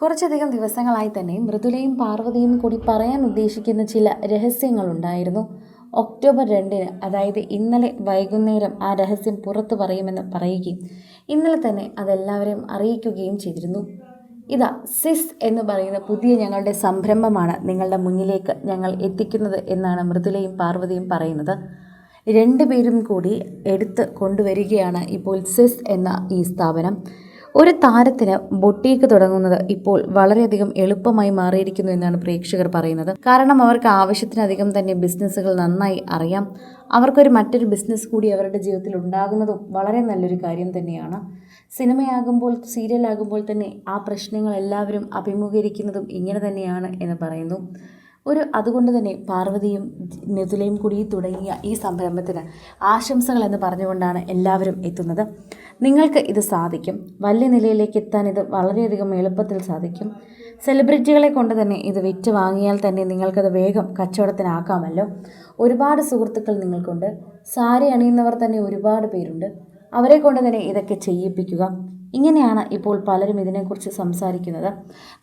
കുറച്ചധികം ദിവസങ്ങളായി തന്നെ മൃദുലയും പാർവതിയും കൂടി പറയാൻ ഉദ്ദേശിക്കുന്ന ചില രഹസ്യങ്ങളുണ്ടായിരുന്നു. ഒക്ടോബർ രണ്ടിന് അതായത് ഇന്നലെ വൈകുന്നേരം ആ രഹസ്യം പുറത്തു പറയുമെന്ന് പറയുകയും ഇന്നലെ തന്നെ അതെല്ലാവരെയും അറിയിക്കുകയും ചെയ്തിരുന്നു. ഇതാ സിസ് എന്ന് പറയുന്ന പുതിയ ഞങ്ങളുടെ സംരംഭമാണ് നിങ്ങളുടെ മുന്നിലേക്ക് ഞങ്ങൾ എത്തിക്കുന്നത് എന്നാണ് മൃദുലയും പാർവതിയും പറയുന്നത്. രണ്ടുപേരും കൂടി എടുത്ത് കൊണ്ടുവരികയാണ് ഇപ്പോൾ സിസ് എന്ന ഈ സ്ഥാപനം. ഒരു താരത്തിന് ബൊട്ടീക്ക് തുടങ്ങുന്നത് ഇപ്പോൾ വളരെയധികം എളുപ്പമായി മാറിയിരിക്കുന്നു എന്നാണ് പ്രേക്ഷകർ പറയുന്നത്. കാരണം അവർക്ക് ആവശ്യത്തിനധികം തന്നെ ബിസിനസ്സുകൾ നന്നായി അറിയാം. അവർക്കൊരു മറ്റൊരു ബിസിനസ് കൂടി അവരുടെ ജീവിതത്തിൽ ഉണ്ടാകുന്നതും വളരെ നല്ലൊരു കാര്യം തന്നെയാണ്. സിനിമയാകുമ്പോൾ സീരിയലാകുമ്പോൾ തന്നെ ആ പ്രശ്നങ്ങൾ എല്ലാവരും അഭിമുഖീകരിക്കുന്നതും ഇങ്ങനെ തന്നെയാണ് എന്ന് പറയുന്നു. ഒരു അതുകൊണ്ട് തന്നെ പാർവതിയും മിഥുലയും കൂടി തുടങ്ങിയ ഈ സംരംഭത്തിന് ആശംസകൾ എന്ന് പറഞ്ഞുകൊണ്ടാണ് എല്ലാവരും എത്തുന്നത്. നിങ്ങൾക്ക് ഇത് സാധിക്കും. വലിയ നിലയിലേക്ക് എത്താൻ ഇത് വളരെയധികം എളുപ്പത്തിൽ സാധിക്കും. സെലിബ്രിറ്റികളെ കൊണ്ട് തന്നെ ഇത് വിറ്റ് വാങ്ങിയാൽ തന്നെ നിങ്ങൾക്കത് വേഗം കച്ചവടത്തിനാക്കാമല്ലോ. ഒരുപാട് സുഹൃത്തുക്കൾ നിങ്ങൾക്കുണ്ട്. സാരി അണിയുന്നവർ തന്നെ ഒരുപാട് പേരുണ്ട്. അവരെ കൊണ്ട് തന്നെ ഇതൊക്കെ ചെയ്യിപ്പിക്കുക. ഇങ്ങനെയാണ് ഇപ്പോൾ പലരും ഇതിനെക്കുറിച്ച് സംസാരിക്കുന്നത്.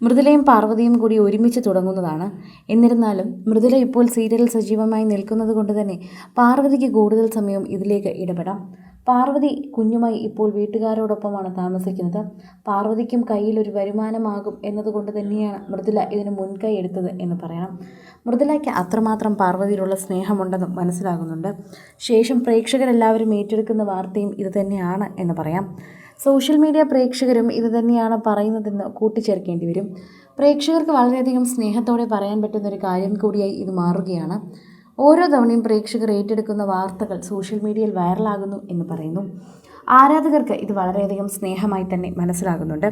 മൃദുലയും പാർവതിയും കൂടി ഒരുമിച്ച് തുടങ്ങുന്നതാണ്. എന്നിരുന്നാലും മൃദുല ഇപ്പോൾ സീരിയൽ സജീവമായി നിൽക്കുന്നത് കൊണ്ട് തന്നെ പാർവതിക്ക് കൂടുതൽ സമയം ഇതിലേക്ക് ഇടപെടാം. പാർവതി കുഞ്ഞുമായി ഇപ്പോൾ വീട്ടുകാരോടൊപ്പമാണ് താമസിക്കുന്നത്. പാർവതിക്കും കയ്യിൽ ഒരു വരുമാനമാകും എന്നതുകൊണ്ട് തന്നെയാണ് മൃദുല ഇതിന് മുൻകൈ എടുത്തത് എന്ന് പറയണം. മൃദുലയ്ക്ക് അത്രമാത്രം പാർവതിയിലുള്ള സ്നേഹമുണ്ടെന്നും മനസ്സിലാകുന്നുണ്ട്. ശേഷം പ്രേക്ഷകരെല്ലാവരും ഏറ്റെടുക്കുന്ന വാർത്തയും ഇത് തന്നെയാണ് എന്ന് പറയാം. സോഷ്യൽ മീഡിയ പ്രേക്ഷകരും ഇത് തന്നെയാണ് പറയുന്നതെന്ന് കൂട്ടിച്ചേർക്കേണ്ടി വരും. പ്രേക്ഷകർക്ക് വളരെയധികം സ്നേഹത്തോടെ പറയാൻ പറ്റുന്ന ഒരു കാര്യം കൂടിയായി ഇത് മാറുകയാണ്. ഓരോ തവണയും പ്രേക്ഷകർ ഏറ്റെടുക്കുന്ന വാർത്തകൾ സോഷ്യൽ മീഡിയയിൽ വൈറലാകുന്നു എന്ന് പറയുന്നു. ആരാധകർക്ക് ഇത് വളരെയധികം സ്നേഹമായി തന്നെ മനസ്സിലാകുന്നുണ്ട്.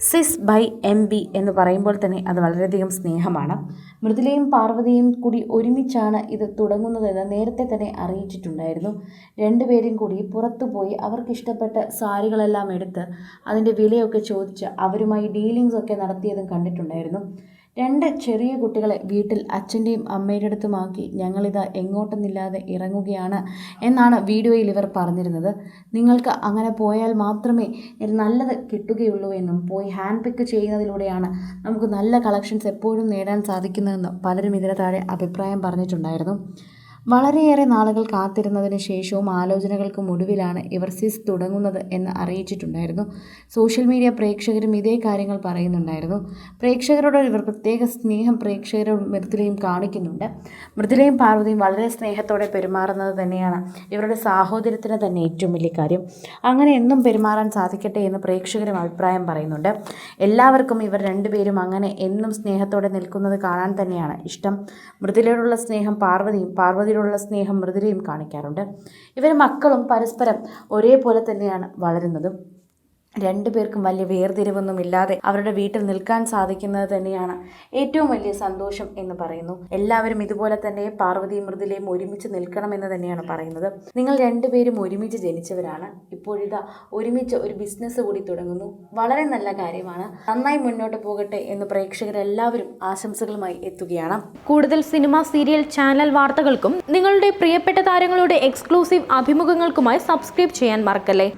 സിസ് ബൈ എം ബി എന്ന് പറയുമ്പോൾ തന്നെ അത് വളരെയധികം സ്നേഹമാണ്. മൃദുലയും പാർവതിയും കൂടി ഒരുമിച്ചാണ് ഇത് തുടങ്ങുന്നതെന്ന് നേരത്തെ തന്നെ അറിയിച്ചിട്ടുണ്ടായിരുന്നു. രണ്ടുപേരും കൂടി പുറത്തുപോയി അവർക്കിഷ്ടപ്പെട്ട സാരികളെല്ലാം എടുത്ത് അതിന്റെ വിലയൊക്കെ ചോദിച്ച് അവരുമായി ഡീലിങ്സ് ഒക്കെ നടത്തിയതും കണ്ടിട്ടുണ്ടായിരുന്നു. രണ്ട് ചെറിയ കുട്ടികളെ വീട്ടിൽ അച്ഛന്റെയും അമ്മയുടെ അടുത്തുമാക്കി ഞങ്ങളിതാ എങ്ങോട്ടെന്നില്ലാതെ ഇറങ്ങുകയാണ് എന്നാണ് വീഡിയോയിൽ ഇവർ പറഞ്ഞിരുന്നത്. നിങ്ങൾക്ക് അങ്ങനെ പോയാൽ മാത്രമേ നല്ലത് കിട്ടുകയുള്ളൂ എന്നും പോയി ഹാൻഡ് പിക്ക് ചെയ്യുന്നതിലൂടെയാണ് നമുക്ക് നല്ല കളക്ഷൻസ് എപ്പോഴും നേടാൻ സാധിക്കുന്നതെന്നും പലരും ഇതിന് താഴെ അഭിപ്രായം പറഞ്ഞിട്ടുണ്ടായിരുന്നു. വളരെയേറെ നാളുകൾ കാത്തിരുന്നതിന് ശേഷവും ആലോചനകൾക്കും ഒടുവിലാണ് ഇവർ സിസ് തുടങ്ങുന്നത് എന്ന് അറിയിച്ചിട്ടുണ്ടായിരുന്നു. സോഷ്യൽ മീഡിയ പ്രേക്ഷകരും ഇതേ കാര്യങ്ങൾ പറയുന്നുണ്ടായിരുന്നു. പ്രേക്ഷകരോട് ഇവർ പ്രത്യേക സ്നേഹം പ്രേക്ഷകരോട് മൃദുലയും കാണിക്കുന്നുണ്ട്. മൃദുലയും പാർവതിയും വളരെ സ്നേഹത്തോടെ പെരുമാറുന്നത് തന്നെയാണ് ഇവരുടെ സാഹോദര്യത്തിന് തന്നെ ഏറ്റവും വലിയ കാര്യം. അങ്ങനെ എന്നും പെരുമാറാൻ സാധിക്കട്ടെ എന്ന് പ്രേക്ഷകരും അഭിപ്രായം പറയുന്നുണ്ട്. എല്ലാവർക്കും ഇവർ രണ്ടുപേരും അങ്ങനെ എന്നും സ്നേഹത്തോടെ നിൽക്കുന്നത് കാണാൻ തന്നെയാണ് ഇഷ്ടം. മൃദുലയോടുള്ള സ്നേഹം പാർവതിയും പാർവതി തമ്മിലുള്ള സ്നേഹം മൃദുരയും കാണിക്കാറുണ്ട്. ഇവർ മക്കളും പരസ്പരം ഒരേപോലെ തന്നെയാണ് വളരുന്നതും. രണ്ടു പേർക്കും വലിയ വേർതിരിവൊന്നും ഇല്ലാതെ അവരുടെ വീട്ടിൽ നിൽക്കാൻ സാധിക്കുന്നത് തന്നെയാണ് ഏറ്റവും വലിയ സന്തോഷം എന്ന് പറയുന്നു. എല്ലാവരും ഇതുപോലെ തന്നെ പാർവതിയും മൃദുലയും ഒരുമിച്ച് നിൽക്കണമെന്ന് തന്നെയാണ് പറയുന്നത്. നിങ്ങൾ രണ്ടുപേരും ഒരുമിച്ച് ജനിച്ചവരാണ്. ഇപ്പോഴിതാ ഒരുമിച്ച് ഒരു ബിസിനസ് കൂടി തുടങ്ങുന്നു. വളരെ നല്ല കാര്യമാണ്. നന്നായി മുന്നോട്ട് പോകട്ടെ എന്ന് പ്രേക്ഷകരെല്ലാവരും ആശംസകളുമായി എത്തുകയാണ്. കൂടുതൽ സിനിമ സീരിയൽ ചാനൽ വാർത്തകൾക്കും നിങ്ങളുടെ പ്രിയപ്പെട്ട താരങ്ങളുടെ എക്സ്ക്ലൂസീവ് അഭിമുഖങ്ങൾക്കുമായി സബ്സ്ക്രൈബ് ചെയ്യാൻ മറക്കല്ലേ?